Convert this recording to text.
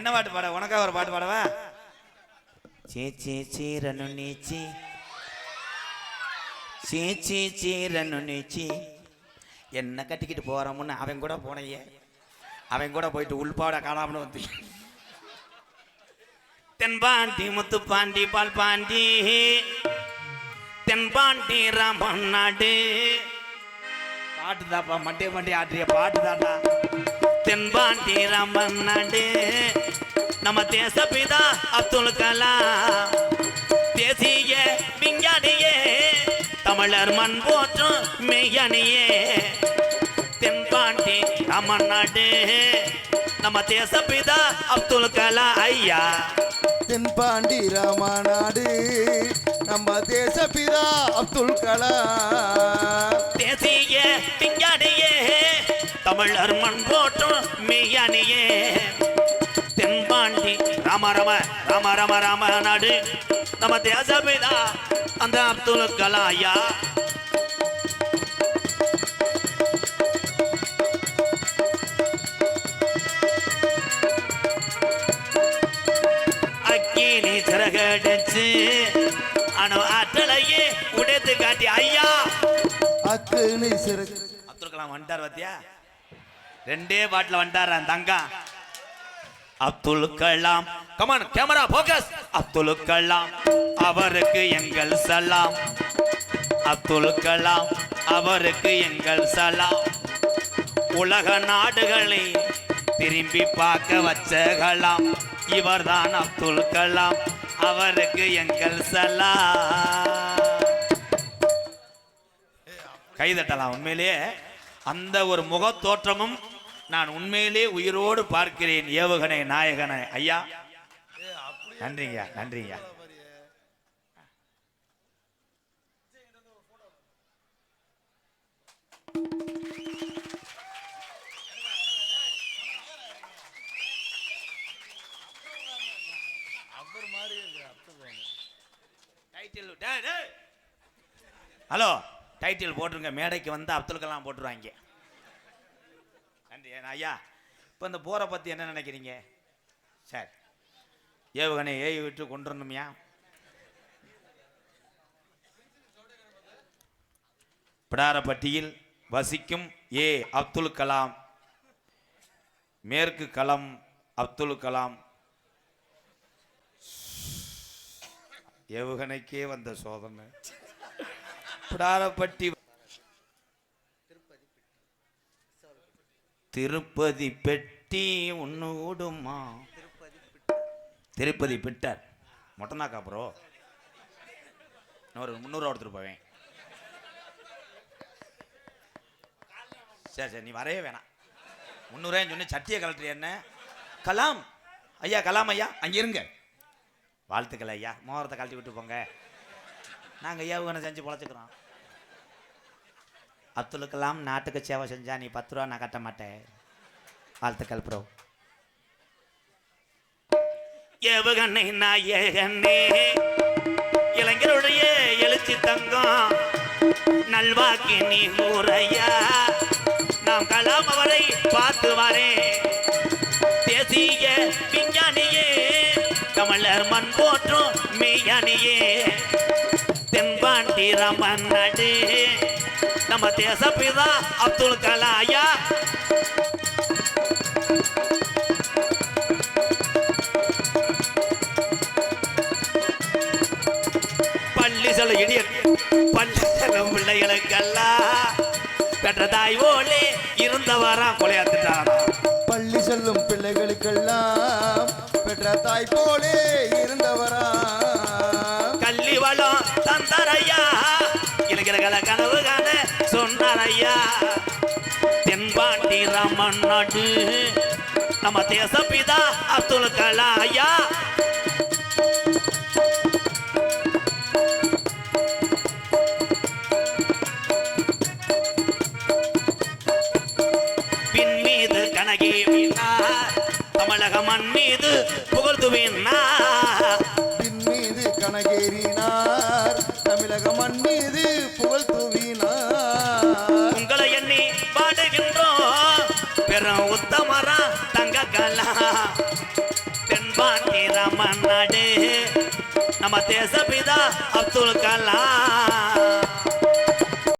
என்ன பாட்டு பாட? உனக்காக ஒரு பாட்டு பாடவா? சீ சீ சீரனு நீச்சி சீ. சீ சீரனு நீச்சி என்ன கட்டிக்கிட்டு போறோம்னு அவன் கூட போனையே. அவன் கூட போயிட்டு உள்பாட காணாமனு வந்து. தென்பாண்டி முத்து பாண்டி பால் பாண்டி. தென்பாண்டி ராமன் நாடு. பாட்டு தாப்பா மண்டே மண்டே ஆற்றிய பாட்டு தாண்டா தென்பாண்டி ராமன் நாடு. நம்ம தேசப்பிதா அப்துல் கலாம். தேசிய விஞ்ஞானியே தமிழர் மண் போற்றும் மெய்யணியே. தென்பாண்டி ராமன் நாடு நம்ம தேசப்பிதா அப்துல் கலாம் ஐயா. தென்பாண்டி ராமநாடு நம்ம தேசப்பிதா அப்துல் கலாம். தேசிய விஞ்ஞானியே தமிழர் மண் போற்றும் மெய்யணியே. ரம ராம ரம ராம நாடு. நம்ம தேசபிதா அந்த அப்துல் கலாம் ஐயா. அக்கினி சிறகடிச்சு அணு ஆற்றலையே உடைத்து காட்டி ஐயா. அக்குனி சிறு அப்துல் கலாம் வந்துட்டார் பாத்தியா? ரெண்டே பாட்டில் வந்துட்டார் தங்கம் Abdul Kalam come on camera focus Abdul Kalam அவருக்கு எங்கள் சலாம். அப்துல் கலாம் அவருக்கு எங்கள் சலாம். உலக நாடுகளை திரும்பி பார்க்க வச்சகலாம் இவர்தான் அப்துல் கலாம் அவருக்கு எங்கள் சலாம். கைதட்டலாம் உண்மையிலேயே. அந்த ஒரு முகத் தோற்றமும் நான் உண்மையிலே உயிரோடு பார்க்கிறேன் ஏவுகணை நாயகனை. ஐயா நன்றிங்க நன்றிங்க டைட்டில் டேய், டேய். ஹலோ டைட்டில் போட்டுருங்க. மேடைக்கு வந்து அப்துல் கலாம் போட்டுருவாங்க. நன்றி ஐயா இப்போ இந்த போரை பற்றி என்ன நினைக்கிறீங்க? சரி. ஏவுகணை ஏவி விட்டு கொண்டுறணுமையா பிடாரப்பட்டியில் வசிக்கும் ஏ அப்துல் கலாம். மேற்கு களம் அப்துல் கலாம். ஏவுகணைக்கே வந்த சோதனை. பிடாரப்பட்டி திருப்பதி பெட்டி ஒன்று ஓடுமா? திருப்பதி பிட்டர். மொட்டனாக்கா ப்ரோ நான் ஒரு முந்நூறுவா எடுத்துட்டு போவேன். சரி சரி நீ வரவே வேணாம். முந்நூறுவாயும் சொன்ன சட்டியை கலட்டுறிய என்ன? கலாம். ஐயா கலாம் ஐயா அங்கே இருங்க. வாழ்த்துக்கள் ஐயா மோகரத்தை கழட்டி விட்டு போங்க. நாங்கள் ஏவுகணை செஞ்சு பொழைச்சிக்கிறோம். அப்துல் கலாம் நாட்டுக்கு சேவை செஞ்சா நீ பத்து ரூபா நான் கட்ட மாட்டேன். வாழ்த்துக்கள் ப்ரோ ஏவுகணை நாயகனே. இளைஞருடைய எழுச்சி தங்கம் நல்வாக்கி நீ ஊரையா. நாம் கலாம் அவரை பார்த்து வரேன். தேசிய விஞ்ஞானியே கமலர் மண் போற்றும் மெய்யானியே தென்பாண்டி ரமன் நடு நம்ம தேசப்பிதா அப்துல் கலாயா. பள்ளி செல்லும் பிள்ளைகளுக்கெல்லாம் பெற்ற தாய் ஓலே இருந்தவரா கொலையாத்துட்டாரா. பள்ளி செல்லும் பிள்ளைகளுக்கெல்லாம் பெற்ற தாய் போலே இருந்தவரா. கள்ளி வளம் தந்தாரையா இளைஞர்களை கனவு காண சொன்னாரையா தென்பாண்டி ராமன் நாடு நம்ம தேசப்பிதா அப்துல் கலாம் ஐயா கனகே வீணா தமிழக மண் மீது புகழ்துவேன்னா மீது கனகேறினார். தமிழக மண் மீது புகழ்துவினார் உங்களை எண்ணி பாடுகின்றோம். பெரும் உத்தமரா தங்க கலா தென்பாண்டி ராமநாடு நம்ம தேசபிதா அப்துல் கலாம்.